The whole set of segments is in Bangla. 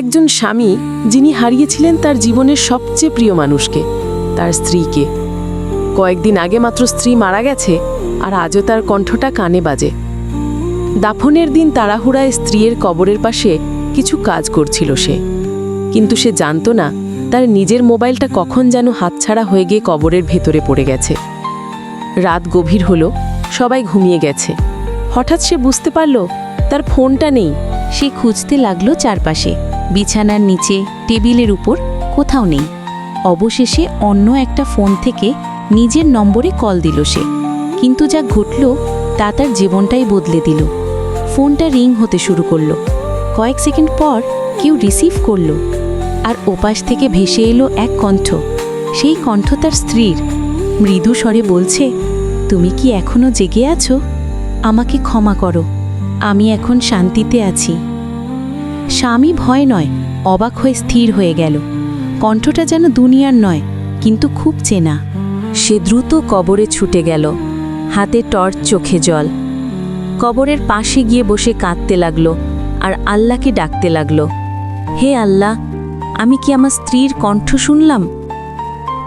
একজন স্বামী যিনি হারিয়েছিলেন তার জীবনের সবচেয়ে প্রিয় মানুষকে, তার স্ত্রীকে। কয়েকদিন আগে মাত্র স্ত্রী মারা গেছে আর আজও তার কণ্ঠটা কানে বাজে। দাফনের দিন তাড়াহুড়ায় স্ত্রীর কবরের পাশে কিছু কাজ করছিল সে। কিন্তু সে জানতো না তার নিজের মোবাইলটা কখন যেন হাতছাড়া হয়ে গিয়ে কবরের ভেতরে পড়ে গেছে। রাত গভীর হলো, সবাই ঘুমিয়ে গেছে। হঠাৎ সে বুঝতে পারল তার ফোনটা নেই। সে খুঁজতে লাগল চারপাশে। বিছানার নিচে, টেবিলের উপর কোথাও নেই। অবশেষে অন্য একটা ফোন থেকে নিজের নম্বরে কল দিল সে। কিন্তু যা ঘটল, তা তার জীবনটাই বদলে দিল। ফোনটা রিং হতে শুরু করল। কয়েক সেকেন্ড পর কেউ রিসিভ করল। আর ওপাশ থেকে ভেসে এলো এক কণ্ঠ। সেই কণ্ঠ তার স্ত্রীর। মৃদু স্বরে বলছে, তুমি কি এখনও জেগে আছো? আমাকে ক্ষমা করো। আমি এখন শান্তিতে আছি। স্বামী ভয় নয়, অবাক হয়ে স্থির হয়ে গেল। কণ্ঠটা যেন দুনিয়ার নয়, কিন্তু খুব চেনা। সে দ্রুত কবরে ছুটে গেল। হাতে টর্চ, চোখে জল। কবরের পাশে গিয়ে বসে কাঁদতে লাগল আর আল্লাহকে ডাকতে লাগল। হে আল্লাহ, আমি কি আমার স্ত্রীর কণ্ঠ শুনলাম?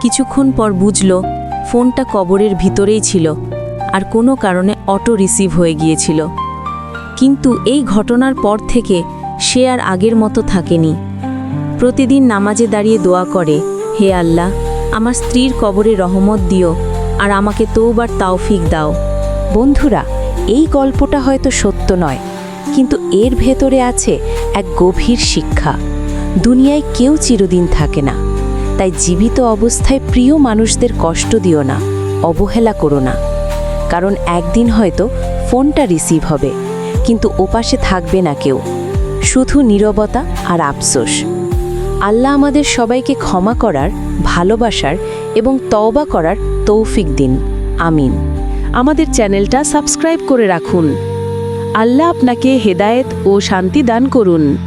কিছুক্ষণ পর বুঝল, ফোনটা কবরের ভিতরেই ছিল আর কোনো কারণে অটো রিসিভ হয়ে গিয়েছিল। কিন্তু এই ঘটনার পর থেকে সে আর আগের মতো থাকেনি। প্রতিদিন নামাজে দাঁড়িয়ে দোয়া করে, হে আল্লাহ, আমার স্ত্রীর কবরে রহমত দিও আর আমাকে তৌবার তাওফিক দাও। বন্ধুরা, এই গল্পটা হয়তো সত্য নয়, কিন্তু এর ভেতরে আছে এক গভীর শিক্ষা। দুনিয়ায় কেউ চিরদিন থাকে না, তাই জীবিত অবস্থায় প্রিয় মানুষদের কষ্ট দিও না, অবহেলা করো না। কারণ একদিন হয়তো ফোনটা রিসিভ হবে, কিন্তু ওপাশে থাকবে না কেউ। শুধু নীরবতা আর আফসোস। আল্লাহ আমাদের সবাইকে ক্ষমা করার, ভালোবাসার এবং তওবা করার তৌফিক দিন। আমিন। আমাদের চ্যানেলটা সাবস্ক্রাইব করে রাখুন। আল্লাহ আপনাকে হেদায়েত ও শান্তি দান করুন।